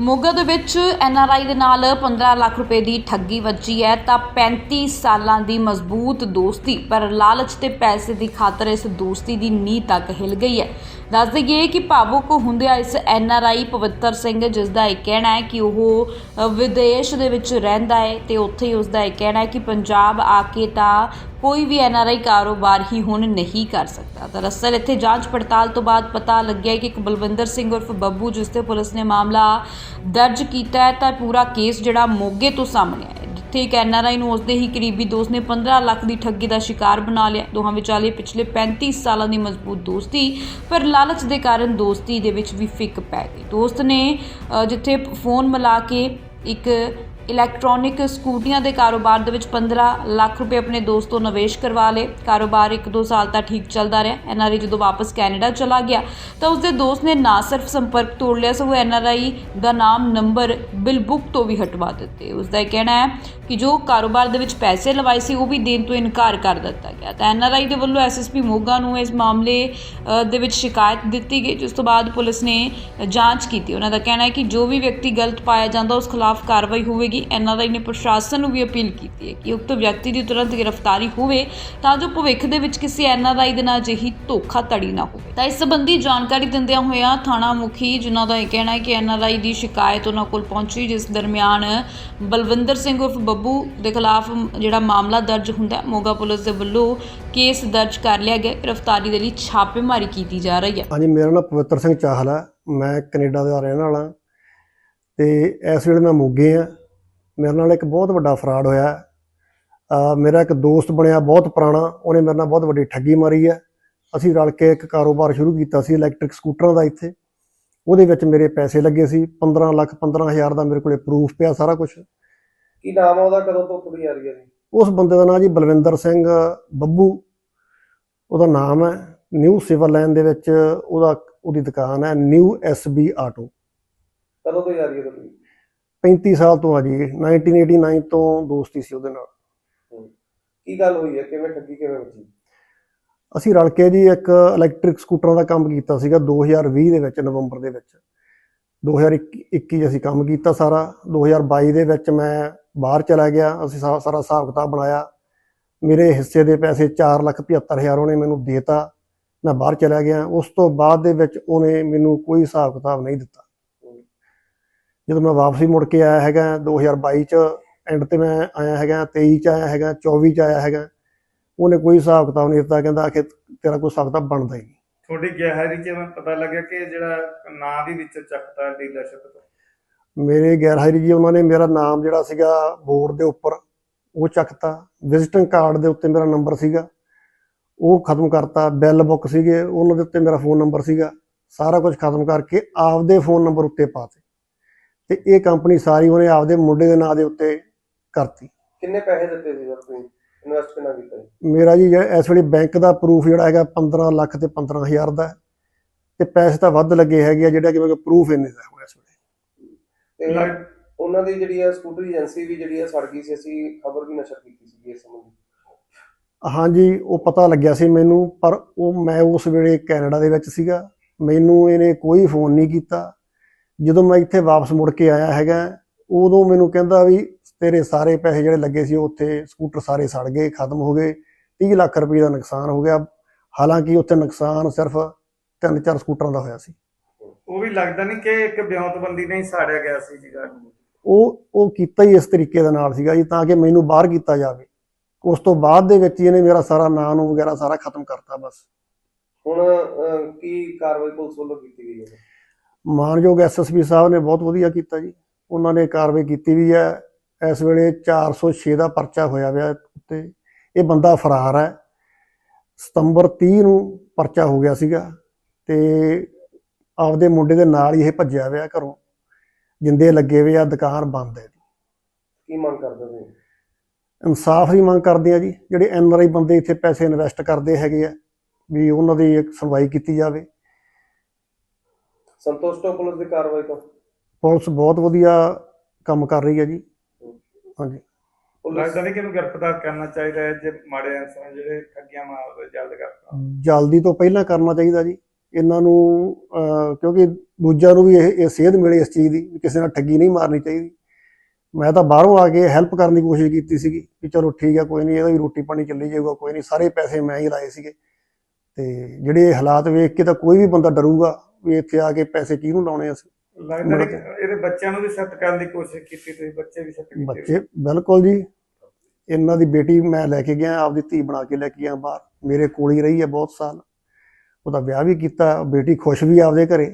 ਮੋਗਾ ਦੇ ਵਿੱਚ N R I ਦੇ ਨਾਲ 15 ਲੱਖ ਰੁਪਏ ਦੀ ਠੱਗੀ ਵੱਜੀ ਹੈ, ਤਾਂ 35 ਸਾਲਾਂ ਦੀ ਮਜ਼ਬੂਤ ਦੋਸਤੀ, ਪਰ ਲਾਲਚ ਤੇ ਪੈਸੇ ਦੀ ਖਾਤਰ ਇਸ ਦੋਸਤੀ ਦੀ ਨੀਂਹ ਤੱਕ ਹਿਲ ਗਈ ਹੈ। ਦੱਸ ਦਈਏ ਕਿ ਭਾਵੁਕ ਹੁੰਦਿਆਂ ਇਸ ਐੱਨ ਆਰ ਆਈ ਪਵਿੱਤਰ ਸਿੰਘ ਜਿਸ ਦਾ ਇਹ ਕਹਿਣਾ ਹੈ ਕਿ ਉਹ ਵਿਦੇਸ਼ ਦੇ ਵਿੱਚ ਰਹਿੰਦਾ ਹੈ, ਤੇ ਉੱਥੇ ਹੀ ਉਸ ਦਾ ਇਹ ਕਹਿਣਾ ਹੈ ਕਿ ਪੰਜਾਬ ਆ ਕੇ ਤਾਂ ਕੋਈ ਵੀ ਐਨਆਰਆਈ ਕਾਰੋਬਾਰ ਹੀ ਹੁਣ ਨਹੀਂ ਕਰ ਸਕਦਾ। ਦਰਅਸਲ ਇੱਥੇ ਜਾਂਚ ਪੜਤਾਲ ਤੋਂ ਬਾਅਦ ਪਤਾ ਲੱਗਿਆ ਕਿ ਇੱਕ ਬਲਵਿੰਦਰ ਸਿੰਘ ਉਰਫ ਬੱਬੂ, ਜਿਸ ਤੇ ਪੁਲਿਸ ਨੇ ਮਾਮਲਾ ਦਰਜ ਕੀਤਾ ਹੈ, ਤਾਂ ਪੂਰਾ ਕੇਸ ਜਿਹੜਾ ਮੋਗੇ ਤੋਂ ਸਾਹਮਣੇ ਆਇਆ ਜਿੱਥੇ ਇੱਕ ਐਨਆਰਆਈ ਨੂੰ ਉਸਦੇ ਹੀ ਕਰੀਬੀ ਦੋਸਤ ਨੇ 15 ਲੱਖ ਦੀ ਠੱਗੀ ਦਾ ਸ਼ਿਕਾਰ ਬਣਾ ਲਿਆ। ਦੋਹਾਂ ਵਿਚਾਲੇ ਪਿਛਲੇ 35 ਸਾਲਾਂ ਦੀ ਮਜ਼ਬੂਤ ਦੋਸਤੀ, ਪਰ ਲਾਲਚ ਦੇ ਕਾਰਨ ਦੋਸਤੀ ਦੇ ਵਿੱਚ ਵੀ ਫਿੱਕ ਪੈ ਗਈ। ਦੋਸਤ ਨੇ ਜਿੱਥੇ ਫੋਨ ਮਿਲਾ ਕੇ ਇੱਕ ਇਲੈਕਟ੍ਰੋਨਿਕ ਸਕੂਟੀਆਂ ਦੇ ਕਾਰੋਬਾਰ ਦੇ ਵਿੱਚ 15 ਲੱਖ ਰੁਪਏ ਆਪਣੇ ਦੋਸਤ ਤੋਂ ਨਿਵੇਸ਼ ਕਰਵਾ ਲਏ। ਕਾਰੋਬਾਰ 1-2 ਸਾਲ ਤੱਕ ਠੀਕ ਚੱਲਦਾ ਰਿਹਾ। ਐਨਆਰਆਈ ਜਦੋਂ ਵਾਪਸ ਕੈਨੇਡਾ ਚਲਾ ਗਿਆ ਤਾਂ ਉਸਦੇ ਦੋਸਤ ਨੇ ਨਾ ਸਿਰਫ ਸੰਪਰਕ ਤੋੜ ਲਿਆ, ਸਗੋਂ ਐਨਆਰਆਈ ਦਾ ਨਾਮ ਨੰਬਰ ਬਿਲ ਬੁੱਕ ਤੋਂ ਵੀ ਹਟਵਾ ਦਿੱਤੇ। ਉਸਦਾ ਇਹ ਕਹਿਣਾ ਹੈ ਕਿ ਜੋ ਕਾਰੋਬਾਰ ਦੇ ਵਿੱਚ ਪੈਸੇ ਲਵਾਏ ਸੀ, ਉਹ ਵੀ ਦੇਣ ਤੋਂ ਇਨਕਾਰ ਕਰ ਦਿੱਤਾ ਗਿਆ। ਤਾਂ ਐਨਆਰਆਈ ਦੇ ਵੱਲੋਂ ਐਸਐਸਪੀ ਮੋਗਾ ਨੂੰ ਇਸ ਮਾਮਲੇ ਦੇ ਵਿੱਚ ਸ਼ਿਕਾਇਤ ਦਿੱਤੀ ਗਈ, ਜਿਸ ਤੋਂ ਬਾਅਦ ਪੁਲਿਸ ਨੇ ਜਾਂਚ ਕੀਤੀ। ਉਹਨਾਂ ਦਾ ਕਹਿਣਾ ਹੈ ਕਿ ਜੋ ਵੀ ਵਿਅਕਤੀ ਗਲਤ ਪਾਇਆ ਜਾਂਦਾ, ਉਸ ਖਿਲਾਫ ਕਾਰਵਾਈ ਹੋਵੇਗੀ। ਐਨਆਰਆਈ ਨੇ ਪ੍ਰਸ਼ਾਸਨ ਨੂੰ ਵੀ ਅਪੀਲ ਕੀਤੀ ਹੈ ਕਿ ਉਕਤ ਵਿਅਕਤੀ ਦੀ ਤੁਰੰਤ ਗ੍ਰਿਫਤਾਰੀ ਹੋਵੇ ਤਾਂ ਜੋ ਭਵਿੱਖ ਦੇ ਵਿੱਚ ਕਿਸੇ ਐਨਆਰਆਈ ਦੇ ਨਾਲ ਅਜਿਹੀ ਧੋਖਾਧੜੀ ਨਾ ਹੋਵੇ। ਤਾਂ ਇਸ ਸੰਬੰਧੀ ਜਾਣਕਾਰੀ ਦਿੰਦਿਆਂ ਹੋਇਆਂ ਥਾਣਾ ਮੁਖੀ, ਜਿਨ੍ਹਾਂ ਦਾ ਇਹ ਕਹਿਣਾ ਹੈ ਕਿ ਐਨਆਰਆਈ ਦੀ ਸ਼ਿਕਾਇਤ ਉਹਨਾਂ ਕੋਲ ਪਹੁੰਚੀ, ਜਿਸ ਦਰਮਿਆਨ ਬਲਵਿੰਦਰ ਸਿੰਘ ਉਰਫ ਬੱਬੂ ਦੇ ਖਿਲਾਫ ਜਿਹੜਾ ਮਾਮਲਾ ਦਰਜ ਹੁੰਦਾ ਮੋਗਾ ਪੁਲਿਸ ਦੇ ਵੱਲੋਂ ਕੇਸ ਦਰਜ ਕਰ ਲਿਆ ਗਿਆ ਗ੍ਰਿਫਤਾਰੀ ਦੇ ਲਈ ਛਾਪੇਮਾਰੀ ਕੀਤੀ ਜਾ ਰਹੀ ਹੈ। ਹਾਂਜੀ, ਮੇਰਾ ਨਾਮ ਪਵਿੱਤਰ ਸਿੰਘ ਚਾਹਲ ਹੈ। ਮੈਂ ਕੈਨੇਡਾ ਦਾ ਰਹਿਣ ਵਾਲਾ ਤੇ ਇਸ ਵੇਲੇ ਮੈਂ ਮੋਗੇ ਆ ਮੇਰੇ ਨਾਲ ਇੱਕ ਬਹੁਤ ਵੱਡਾ ਫਰਾਡ ਹੋਇਆ ਮੇਰਾ ਇੱਕ ਦੋਸਤ ਬਣਿਆ ਬਹੁਤ ਪੁਰਾਣਾ ਉਹਨੇ ਮੇਰੇ ਨਾਲ ਬਹੁਤ ਵੱਡੀ ਠੱਗੀ ਮਾਰੀ ਹੈ। ਅਸੀਂ ਰਲ ਕੇ ਇੱਕ ਕਾਰੋਬਾਰ ਸ਼ੁਰੂ ਕੀਤਾ ਸੀ ਇਲੈਕਟ੍ਰਿਕ ਸਕੂਟਰਾਂ ਦਾ ਇੱਥੇ। ਉਹਦੇ ਵਿੱਚ ਮੇਰੇ ਪੈਸੇ ਲੱਗੇ ਸੀ 15 ਲੱਖ 15000 ਦਾ ਮੇਰੇ ਕੋਲੇ ਪ੍ਰੂਫ ਪਿਆ ਸਾਰਾ ਕੁਝ ਕੀ ਨਾਮ ਆ ਉਹਦਾ ਕਦੋਂ ਤੋਂ ਕੁੜੀ ਆ ਰਹੀ ਹੈ ਉਸ ਬੰਦੇ ਦਾ ਨਾਮ ਜੀ ਬਲਵਿੰਦਰ ਸਿੰਘ ਬੱਬੂ। ਉਹਦਾ ਨਾਮ ਹੈ ਨਿਊ ਸਿਵਲ ਲਾਈਨ ਦੇ ਵਿੱਚ ਉਹਦਾ ਉਹਦੀ ਦੁਕਾਨ ਹੈ ਨਿਊ ਐਸਬੀ ਆਟੋ। ਕਦੋਂ ਤੋਂ ਜਾ ਰਹੀ ਹੈ ਤੁਹਾਡੀ? 35 ਸਾਲ ਤੋਂ ਆ ਜੀ 1989 ਤੋਂ ਦੋਸਤੀ ਸੀ ਉਹਦੇ ਨਾਲ। ਕੀ ਗੱਲ ਹੋਈ ਹੈ? ਕਿਵੇਂ ਠੱਗੀ ਕਿਵੇਂ ਵੱਜੀ? ਅਸੀਂ ਰਲ ਕੇ ਜੀ ਇੱਕ ਇਲੈਕਟ੍ਰਿਕ ਸਕੂਟਰਾਂ ਦਾ ਕੰਮ ਕੀਤਾ ਸੀਗਾ 2020 ਦੇ ਵਿੱਚ ਨਵੰਬਰ ਦੇ ਵਿੱਚ। 2021 'ਚ ਅਸੀਂ ਕੰਮ ਕੀਤਾ ਸਾਰਾ। 2022 ਦੇ ਵਿੱਚ ਮੈਂ ਬਾਹਰ ਚਲਾ ਗਿਆ। ਅਸੀਂ ਸਾ- ਸਾਰਾ ਹਿਸਾਬ ਕਿਤਾਬ ਬਣਾਇਆ। ਮੇਰੇ ਹਿੱਸੇ ਦੇ ਪੈਸੇ 475000 ਉਹਨੇ ਮੈਨੂੰ ਦੇਤਾ। ਮੈਂ ਬਾਹਰ ਚਲਾ ਗਿਆ। ਉਸ ਤੋਂ ਬਾਅਦ ਦੇ ਵਿੱਚ ਉਹਨੇ ਮੈਨੂੰ ਕੋਈ ਹਿਸਾਬ ਕਿਤਾਬ ਨਹੀਂ ਦਿੱਤਾ। ਜਦੋਂ ਮੈਂ ਵਾਪਸੀ ਮੁੜ ਕੇ ਆਇਆ ਹੈਗਾ 2022 ਚ ਐਂਡ ਤੇ ਮੈਂ ਆਇਆ ਹੈਗਾ 23 ਚ ਆਇਆ ਹੈਗਾ 24 ਚ ਆਇਆ ਹੈਗਾ ਉਹਨੇ ਕੋਈ ਹਿਸਾਬ ਕਿਤਾਬ ਨਹੀਂ ਦਿੱਤਾ ਕਹਿੰਦਾ ਕਿ ਤੇਰਾ ਕੋਈ ਹਿਸਾਬ ਕਿਤਾਬ ਬਣਦਾ ਹੀ ਨਹੀਂ। ਤੁਹਾਡੀ ਗਹਿਰੀ ਚ ਮੈਂ ਪਤਾ ਲੱਗਿਆ ਕਿ ਜਿਹੜਾ ਨਾਂ ਵੀ ਵਿੱਚ ਚੱਕਤਾ ਡੀਲਰਸ਼ਿਪ ਤੋਂ। ਮੇਰੇ ਗੈਰ ਹਾਜ਼ਰੀ ਜੀ ਉਹਨਾਂ ਨੇ ਮੇਰਾ ਨਾਮ ਜਿਹੜਾ ਸੀਗਾ ਬੋਰਡ ਦੇ ਉੱਪਰ ਉਹ ਚੱਕਤਾ। ਵਿਜ਼ਿਟਿੰਗ ਕਾਰਡ ਦੇ ਉੱਤੇ ਮੇਰਾ ਨੰਬਰ ਸੀਗਾ। ਉਹ ਖਤਮ ਕਰਤਾ। ਬਿੱਲ ਬੁੱਕ ਸੀਗੇ ਉਹਨਾਂ ਦੇ ਉੱਤੇ ਮੇਰਾ ਫੋਨ ਨੰਬਰ ਸੀਗਾ। ਸਾਰਾ ਕੁਝ ਖਤਮ ਕਰਕੇ ਆਪਦੇ ਫੋਨ ਨੰਬਰ ਉੱਤੇ ਪਾਤੇ ਤੇ ਇਹ ਕੰਪਨੀ ਸਾਰੀ ਉਹਨੇ ਆਪਦੇ ਮੁੰਡੇ ਦੇ ਨਾਂ ਦੇ ਉੱਤੇ ਕਰਤੀ। ਕਿੰਨੇ ਪੈਸੇ ਦਿੱਤੇ ਸੀ ਜਦ ਤੁਸੀਂ? ਇਨਵੈਸਟ ਕਿੰਨਾ ਕੀਤਾ ਜੀ? ਮੇਰਾ ਜੀ ਜਿਹੜਾ ਇਸ ਵੇਲੇ ਬੈਂਕ ਦਾ ਪ੍ਰੂਫ ਜਿਹੜਾ ਹੈਗਾ 15 ਲੱਖ ਤੇ 15000 ਦਾ ਹੈ। ਤੇ ਪੈਸੇ ਤਾਂ ਵੱਧ ਲੱਗੇ ਹੈਗੇ ਆ ਜਿਹੜਾ ਕਿ ਮੇਰੇ ਕੋਲ ਪ੍ਰੂਫ ਇੰਨੇ ਦਾ ਹੋਇਆ ਇਸ ਵੇਲੇ। ਤੇ ਲੱਗ- ਉਹਨਾਂ ਦੀ ਜਿਹੜੀ ਹੈ ਸਕੂਟਰ ਏਜੰਸੀ ਵੀ ਜਿਹੜੀ ਹੈ ਸੜ ਗਈ ਸੀ ਅਸੀਂ ਖਬਰ ਵੀ ਨਸ਼ਰ ਕੀਤੀ ਸੀ ਇਸ ਸੰਬੰਧੀ। ਹਾਂਜੀ ਉਹ ਪਤਾ ਲੱਗਿਆ ਸੀ ਮੈਨੂੰ ਪਰ ਉਹ ਮੈਂ ਉਸ ਵੇਲੇ ਕੈਨੇਡਾ ਦੇ ਵਿੱਚ ਸੀਗਾ। ਮੈਨੂੰ ਇਹਨੇ ਕੋਈ ਫੋਨ ਨਹੀਂ ਕੀਤਾ। ਜਦੋਂ ਮੈਂ ਇੱਥੇ ਵਾਪਸ ਮੁੜ ਕੇ ਆਇਆ ਹੈਗਾ ਉਦੋਂ ਮੈਨੂੰ ਕਹਿੰਦਾ ਵੀ ਤੇਰੇ ਸਾਰੇ ਪੈਸੇ ਜਿਹੜੇ ਲੱਗੇ ਸੀ ਉਹ ਉੱਥੇ ਸਕੂਟਰ ਸਾਰੇ ਸੜ ਗਏ ਖਤਮ ਹੋ ਗਏ 30 ਲੱਖ ਰੁਪਏ ਦਾ ਨੁਕਸਾਨ ਹੋ ਗਿਆ। ਹਾਲਾਂਕਿ ਉੱਥੇ ਨੁਕਸਾਨ ਸਿਰਫ ਤਿੰਨ ਚਾਰ ਸਕੂਟਰਾਂ ਦਾ ਹੋਇਆ ਸੀ। ਉਹ ਵੀ ਲੱਗਦਾ ਨਹੀਂ ਕਿ ਇੱਕ ਵਿਉਂਤਬੰਦੀ ਨਹੀਂ ਸਾੜਿਆ ਗਿਆ ਸੀ ਜੀ ਗੱਲ ਉਹ ਉਹ ਕੀਤਾ ਹੀ ਇਸ ਤਰੀਕੇ ਦੇ ਨਾਲ ਸੀਗਾ ਜੀ ਤਾਂ ਕਿ ਮੈਨੂੰ ਬਾਹਰ ਕੀਤਾ ਜਾਵੇ। ਉਸ ਤੋਂ ਬਾਅਦ ਦੇ ਵਿੱਚ ਇਹਨੇ ਮੇਰਾ ਸਾਰਾ ਨਾਂ ਨੂੰ ਵਗੈਰਾ ਸਾਰਾ ਖਤਮ ਕਰਤਾ ਬਸ। ਹੁਣ ਕੀ ਕਾਰਵਾਈ ਪੁਲਿਸ ਵੱਲੋਂ ਕੀਤੀ ਗਈ ਹੈ? ਮਾਨਯੋਗ ਐਸਐਸਪੀ ਸਾਹਿਬ ਨੇ ਬਹੁਤ ਵਧੀਆ ਕੀਤਾ ਜੀ। ਉਹਨਾਂ ਨੇ ਕਾਰਵਾਈ ਕੀਤੀ ਵੀ ਹੈ। ਇਸ ਵੇਲੇ 406 ਦਾ ਪਰਚਾ ਹੋਇਆ ਹੋਇਆ ਉੱਤੇ। ਇਹ ਬੰਦਾ ਫਰਾਰ ਹੈ। ਸਤੰਬਰ 30 ਨੂੰ ਪਰਚਾ ਹੋ ਗਿਆ ਸੀਗਾ ਤੇ ਆਪਦੇ ਮੁੰਡੇ ਦੇ ਨਾਲ ਹੀ ਇਹ ਭੱਜਿਆ ਹੋਇਆ ਘਰੋਂ। ਜਿੰਦੇ ਲੱਗੇ ਹੋਏ ਆ ਦੁਕਾਨ ਬੰਦ ਹੈ ਕੀ ਮੰਗ ਕਰਦੇ ਹੋ ਇਨਸਾਫ ਦੀ ਮੰਗ ਕਰਦੇ ਆ ਜੀ। ਜਿਹੜੇ ਐਨਆਰਆਈ ਬੰਦੇ ਇੱਥੇ ਪੈਸੇ ਇਨਵੈਸਟ ਕਰਦੇ ਹੈਗੇ ਆ ਵੀ ਉਹਨਾਂ ਦੀ ਇੱਕ ਸੁਣਵਾਈ ਕੀਤੀ ਜਾਵੇ। ਸੰਤੁਸ਼ਟ ਹੋ ਪੁਲਿਸ ਦੀ ਕਾਰਵਾਈ ਤੋਂ? ਪੁਲਿਸ ਬਹੁਤ ਵਧੀਆ ਕੰਮ ਕਰ ਰਹੀ ਹੈ ਜੀ। ਹਾਂਜੀ। ਲੱਗਦਾ ਨਹੀਂ ਕਿ ਇਹਨੂੰ ਗ੍ਰਿਫਤਾਰ ਕਰਨਾ ਚਾਹੀਦਾ ਹੈ ਜੇ ਮਾੜੇ ਅਨਸਰ ਜਿਹੜੇ ਠੱਗੀਆਂ ਮਾਰਦੇ ਜਲਦ ਕਰਤਾ ਜਲਦੀ ਤੋਂ ਪਹਿਲਾਂ ਕਰਨਾ ਚਾਹੀਦਾ ਜੀ। ਇਹਨਾਂ ਨੂੰ ਕਿਉਂਕਿ ਦੂਜਿਆਂ ਨੂੰ ਵੀ ਇਹ ਇਹ ਸੇਧ ਮਿਲੇ ਇਸ ਚੀਜ਼ ਦੀ ਕਿਸੇ ਨਾਲ ਠੱਗੀ ਨਹੀਂ ਮਾਰਨੀ ਚਾਹੀਦੀ। ਮੈਂ ਤਾਂ ਬਾਹਰੋਂ ਆ ਕੇ ਹੈਲਪ ਕਰਨ ਦੀ ਕੋਸ਼ਿਸ਼ ਕੀਤੀ ਸੀਗੀ ਕਿ ਚਲੋ ਠੀਕ ਹੈ ਕੋਈ ਨਹੀਂ ਇਹਦਾ ਵੀ ਰੋਟੀ ਪਾਣੀ ਚੱਲੀ ਜਾਊਗਾ ਕੋਈ ਨਹੀਂ ਸਾਰੇ ਪੈਸੇ ਮੈਂ ਹੀ ਲਾਏ ਸੀਗੇ। ਤੇ ਜਿਹੜੇ ਹਾਲਾਤ ਵੇਖ ਕੇ ਤਾਂ ਕੋਈ ਵੀ ਬੰਦਾ ਡਰੂਗਾ ਵੀ ਇੱਥੇ ਆ ਕੇ ਪੈਸੇ ਕਿਹਨੂੰ ਲਾਉਣੇ ਅਸੀਂ? ਲੱਗਦਾ ਨਹੀਂ ਕਿ ਇਹਦੇ ਬੱਚਿਆਂ ਨੂੰ ਵੀ ਸੈੱਟ ਕਰਨ ਦੀ ਕੋਸ਼ਿਸ਼ ਕੀਤੀ ਤੁਸੀਂ ਬੱਚੇ ਵੀ ਸੈੱਟ ਕੀਤੇ ਬੱਚੇ ਬਿਲਕੁਲ ਜੀ। ਇਹਨਾਂ ਦੀ ਬੇਟੀ ਮੈਂ ਲੈ ਕੇ ਗਿਆ ਆਪਦੀ ਧੀ ਬਣਾ ਕੇ ਲੈ ਕੇ ਗਿਆ ਬਾਹਰ। ਮੇਰੇ ਕੋਲ ਹੀ ਰਹੀ ਹੈ ਬਹੁਤ ਸਾਲ। ਉਹਦਾ ਵਿਆਹ ਵੀ ਕੀਤਾ ਬੇਟੀ ਖੁਸ਼ ਵੀ ਆਪਦੇ ਘਰੇ।